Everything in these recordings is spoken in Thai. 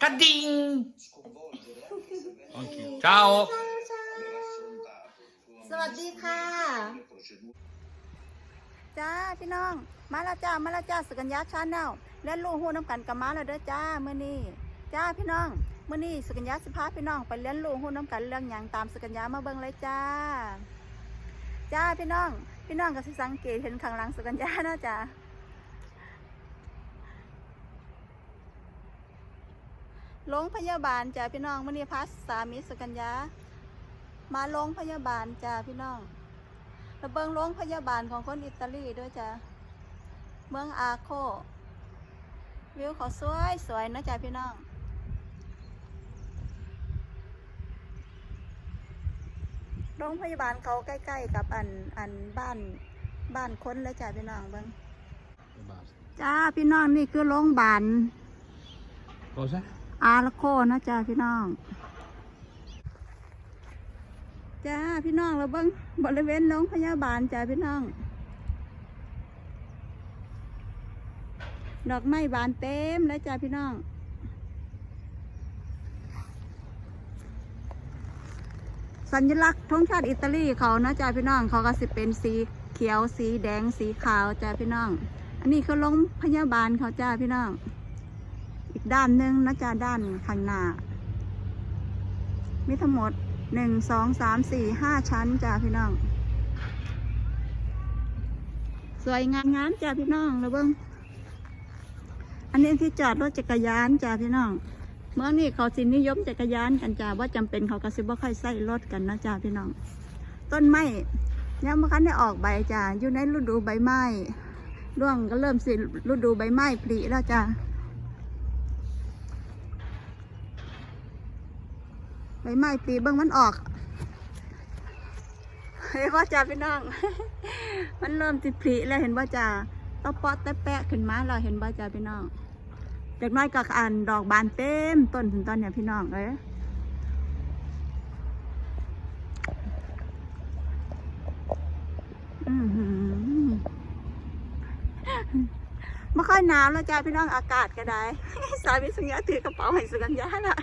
Cading! sconvolgere anche se avvenga Anch'io. solo Ciao! aver affrontato con สวัสดีค่ะ le procedure จ้าพี่น้อง มาแล้วจ้า มาแล้วจ้าสกัญญาชาแนลเล่นลูกหูน้ำกันกับมาแล้วเด้อจ้าเมื่อนี้จ้าพี่น้องเมื่อนี้สกัญญาสิพาพี่น้องไปเลี้ยนลูกหูน้ำกันเรื่องหยังตามสกัญญามาเบิ่งเลยจ้า จ้าพี่น้อง พี่น้องก็สิสังเกตเห็นข้างหลังสกัญญานะจ้า โรงพยาบาลจ้าพี่น้องมื่อนี้พัสสามีสกัญญา มาโรงพยาบาลจ้าพี่น้องระเบิงโรงพยาบาลของคนอิตาลีด้วยจ้ะเมืองอาโค วิวเขาสวยสวยนะจ๊ะพี่น้องโรงพยาบาลเขาใกล้ ๆ กับอันอันบ้านบ้านคนเลยจ้ะพี่น้องเบิง E basta. จ้าพี่น้องนี่คือโรงพยาบาล Cosa? อาราโคนะจ้าพี่น้อง จ้าพี่น้องเราเบิ้งบริเวณโรงพยาบาลจ้าพี่น้อง ดอกไม้บานเต็มแล้วจ้าพี่น้อง สัญลักษณ์ธงชาติอิตาลีเขานะจ้าพี่น้องเขาก็สิเป็นสีเขียวสีแดงสีขาวจ้าพี่น้อง อันนี้คือโรงพยาบาลเขาจ้าพี่น้อง อีกด้านหนึ่งนะจ๊ะด้านข้างหน้า มีทั้งหมดหนึ่งสองสามสี่ห้าชั้นจ้าพี่น้อง สวยงามงามจ้าพี่น้องระเบิ้งอันนี้ที่จอดรถจักรยานจ้าพี่น้อง เมื่อนี้เขาสินิยมจักรยานกันจ้าว่าจำเป็นเขาก็สิบว่าค่อยใส่รถกันนะจ้าพี่น้อง ต้นไม้ยังไม่อคันได้ออกใบจ้าอยู่ในฤดูใบไม้ร่วงก็เริ่มสิฤดูใบไม้ผลิแล้วจ้า ใบไม้ปลีเบิ้งมันออกเห็นว่าจ่าพี่น้อง มันเริ่มติดผลิแล้วเห็นว่าจ่าตอปอตะแปะขึ้นมาเราเห็นว่าจ่าพี่น้องเด็กน้อยก็อ่านดอกบานเต็มต้นถึงตอนเนี่ยพี่น้องเอ้ยไม่ค่อยหนาวแล้วจ้าพี่น้องอากาศก็ได้ สามีสัญญาถือกระเป๋าให้สัญญาละ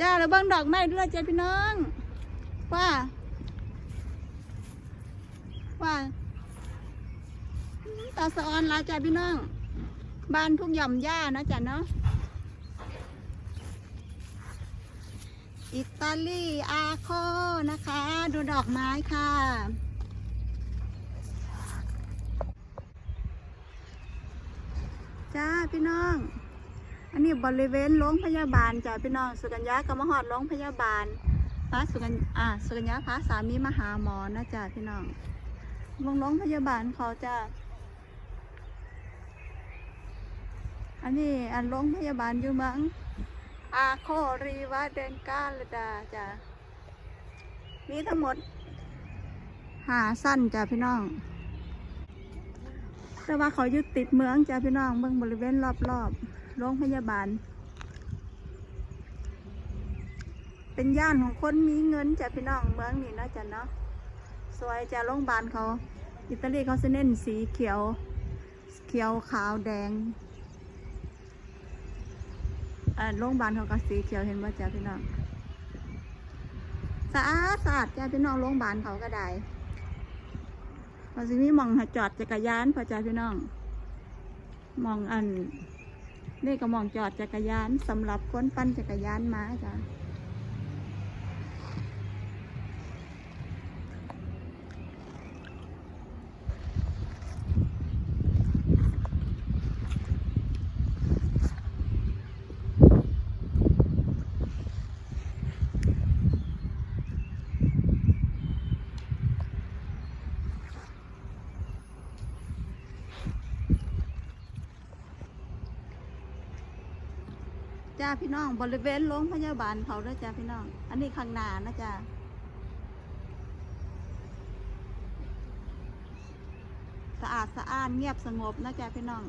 จ้าแล้วเบิ้งดอกไม้ด้วยจ้าพี่น้อง ว่า ว่าตาสะออนลาจ้าพี่น้อง บ้านทุกหย่อมหญ้านะจ้ะเนาะ อิตาลีอาโคนะคะ ดูดอกไม้ค่ะจ้าพี่น้อง อันนี้บริเวณโรงพยาบาลจ้ะพี่น้องสุกัญญากำมหอดโรงพยาบาลพระสุกัญอ่าสุกัญญาพระสามีมาหาหมอนะจ้ะพี่น้องวงโรงพยาบาลเขาจะอันนี้อันโรงพยาบาลอยู่เมืองอาโครีวาเดนกาลดาจ้ะมีทั้งหมดหาสั้นจ้ะพี่น้องแต่ว่าเขายู่ติดเมืองจ้ะพี่น้องเบิ่งบริเวณรอบๆ โรงพยาบาล เป็นย่านของคนมีเงินจ้ะพี่น้องเมืองนี่นะจ๊ะเนาะสวยจ้ะโรงพยาบาลเขา อิตาลีเขาจะเน้นสีเขียว เขียวขาวแดงอ่าโรงพยาบาลเขาก็สีเขียวเห็นว่าจ้ะพี่น้องสะอาดสะอาดจ้ะพี่น้องโรงพยาบาลเขาก็ได้เขาจะมีหมองหจอดจักรยานพอจ้ะพี่น้อง มองอัน นี่ก็มองจอดจักรยานสำหรับคนปั่นจักรยานมาจ้ะ พี่น้องบริเวณโรงพยาบาลเขาด้วยจ้าพี่น้อง อันนี้ข้างหน้านะจ้าสะอาดสะอ้านเงียบสงบนะจ้าพี่น้อง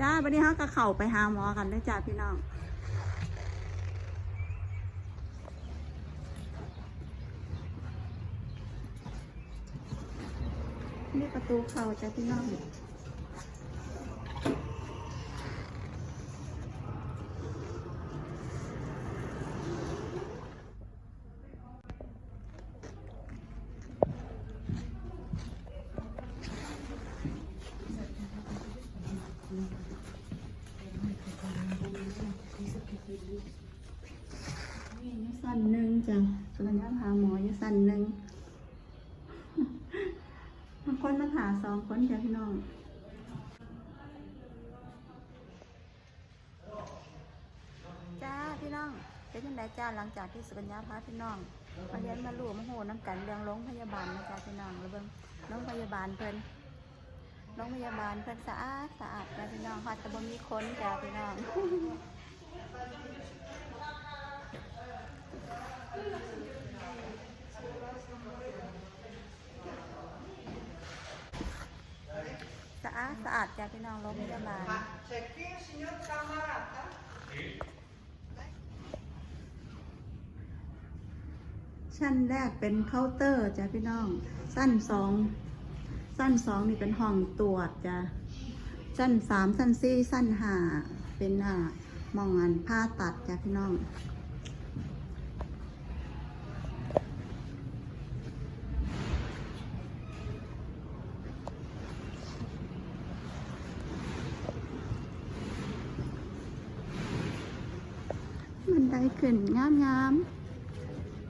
จ้าวันนี้เขาก็เข่าไปหาหมอกันเลยจ้าพี่น้อง นี่ประตูเขาจะพี่นองนี่อยู่สั้นหนึ่งจ้ะส่วนยัหาหมออยู่สั้นหนึ่ง คนมาถาสองคนจ้ะพี่น้องจ้าพี่น้องเป็นยังไงจ้าหลังจากที่สุกัญญาพาพี่น้องมาเรียนมาลู่มาโหน้ำกันเรื่องโรงพยาบาลนะจ้าพี่น้องแล้วเบิ่งโรงพยาบาลเพิ่นโรงพยาบาลเพิ่นสะอาดสะอาดจ้าพี่น้องฮอดแต่บ่มีคนจ้าพี่น้อง สะ อาดสะอาดจ้ะพี่น้องโรงพยาบาลชั้นแรกเป็นเคาน์เตอร์จ้ะพี่น้อง สั้นสอง สั้นสองนี่เป็นห้องตรวจจ้ะสั้นสามสั้นสี่สั้นห้าเป็นอ่ามองอันผ้าตัดจ้ะพี่น้อง มัน ได้ขึ้นงามงาม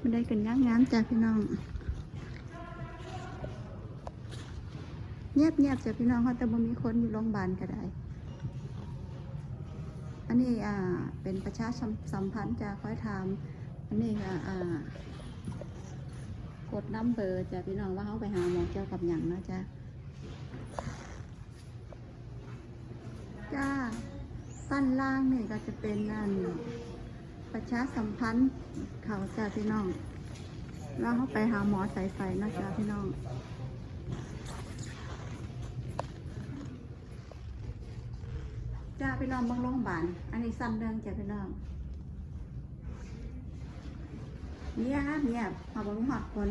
มันได้ขึ้นงามงามจ้ะพี่น้องเงียบเงียบจ้ะพี่น้องเขาแต่บ่มีคนอยู่โรงพยาบาลก็ได้ อันนี้อ่าเป็นประชาสัมพันธ์จ้ะคอยถาม อันนี้อ่าอ่ากดน้ำเบอร์จ้ะพี่น้องว่าเขาไปหาหมอเกี่ยวกับอย่างนะจ้ะจ้าสั้นล่างนี่ก็จะเป็นอัน ประชาสัมพันธ์เขาจ้าพี่น้อง แล้วเขาไปหาหมอใสายไฟนะจ้าพี่น้องจ้าพี่น้องบางโรงพยาบาลอันนี้สั้นเรื่องจ้าพี่น้องเงียบเงียบหอบบหอดผล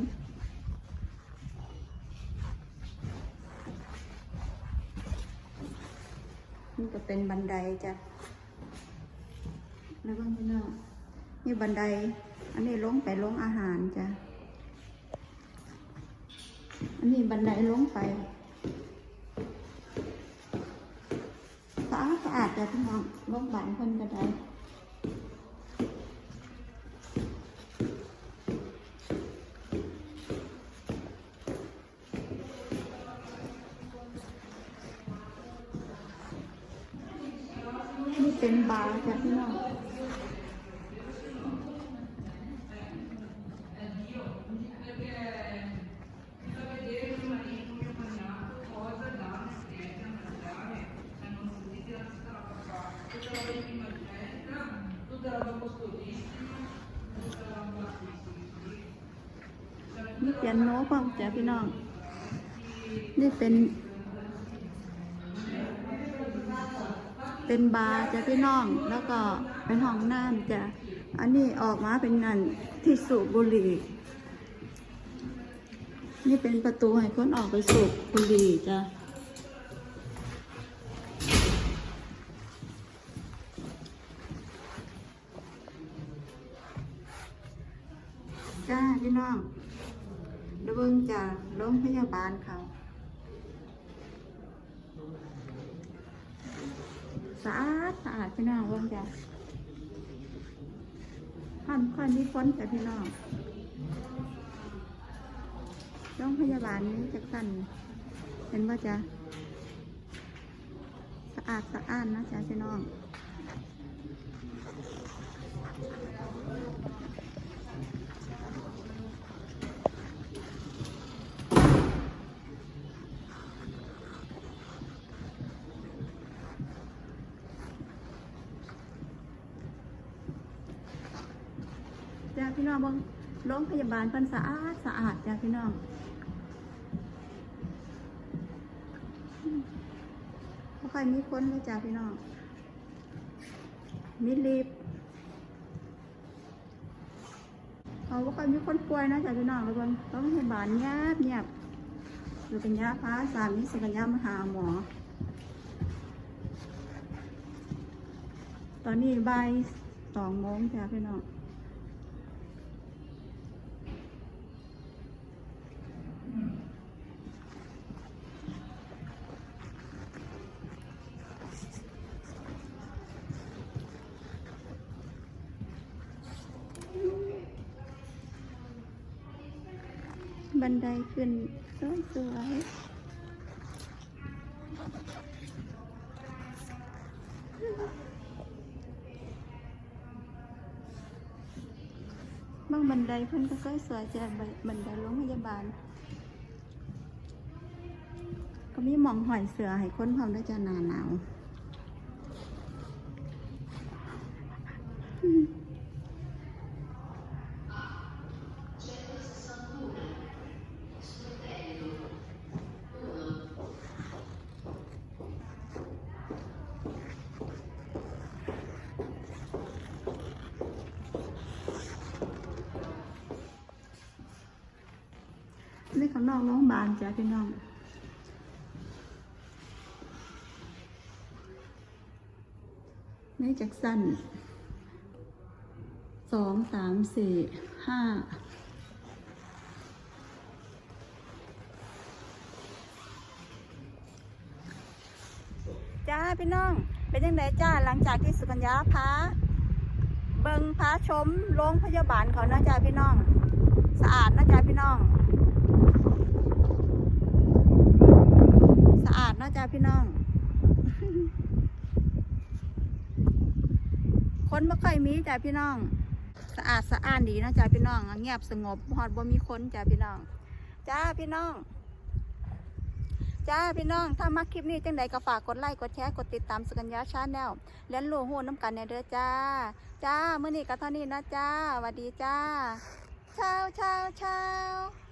นี่ก็เป็นบันไดจ้ะแล้วก็พี่น้อง นี่บันได อันนี้ลงไปลงอาหารจ้ะ อันนี้บันไดลงไปสะอาดสะอาดจ้ะพี่น้องลงบานเพิ่นก็ได้นี่เป็นบาร์จ้ะพี่น้อง เปียโนพร้อมจ้ะพี่น้อง นี่เป็น เป็นบาร์จ้ะพี่น้อง แล้วก็เป็นห้องน้ำจ้ะ อันนี้ออกมาเป็นนั่นที่สูบบุหรี่ นี่เป็นประตูให้คนออกไปสูบบุหรี่จ้ะ จ้าพี่น้องเดี๋ยวเบิงจากโรงพยาบาลเขาสะอาดสะอาดพี่น้องเบิงจ้ะห้ามค่อยมีฝนแต่พี่น้องโรงพยาบาลนี้จะสั่นเห็นว่าจะสะอาดสะอ้านนะจ๊ะพี่น้อง จ้าพี่น้องเบางโรงพยาบาลเพิ่นสะอาดสะอาดจ้าพี่น้องอืมบ่ค่อยมีคนเลยจ้าพี่น้อง มีลิฟต์เขาบ่ค่อยมีคนป่วยนะจ้าพี่น้องแล้วเบางโรงพยาบาลเงียบเงียบสุกัญญาพาสามนี้สุกัญญามาหาหมอ ตอนนี้บ่ายสองโมงจ้ะพี่น้อง บันไดขึ้นสวยสวยบางบันไดเพิ่นก็ค่อยสวยจากบันไดโรงพยาบาล ก็มีมองหอยเสือให้ค้นพร้อมด้จะหนาหนาวนี่ ข้างนอกรงพยาบาลจ้ะพี่น้องนี่จากสั้นสองสามสี่ห้าจ้าพี่น้อง เป็นยังไงจ้าหลังจากที่สุกัญญาพาเบิงพาชมโรงพยาบาลเขานะจ้าพี่น้อง สะอาดนะจ้าพี่น้อง สะอาะจ้าพี่น้อง คนไม่ค่อยมีจ้าพี่น้อง สะอาดสะอ้านดีนะจ้าพี่น้องเงียบสงบฮอดบ่มีคนจ้าพี่น้อง จ้าพี่น้อง จ้าพี่น้อง ถ้ามักคลิปนี้จังใดก็ฝากกดไลค์กดแชร์กดติดตามสกัญญาชาแนลเลี้ยนรู้หูน้ำกันในเด้อจ้า จ้าเมื้อนี้ก็เท่านี้นะจ้าสวัสดีจ้าเช้าเช้าเช้า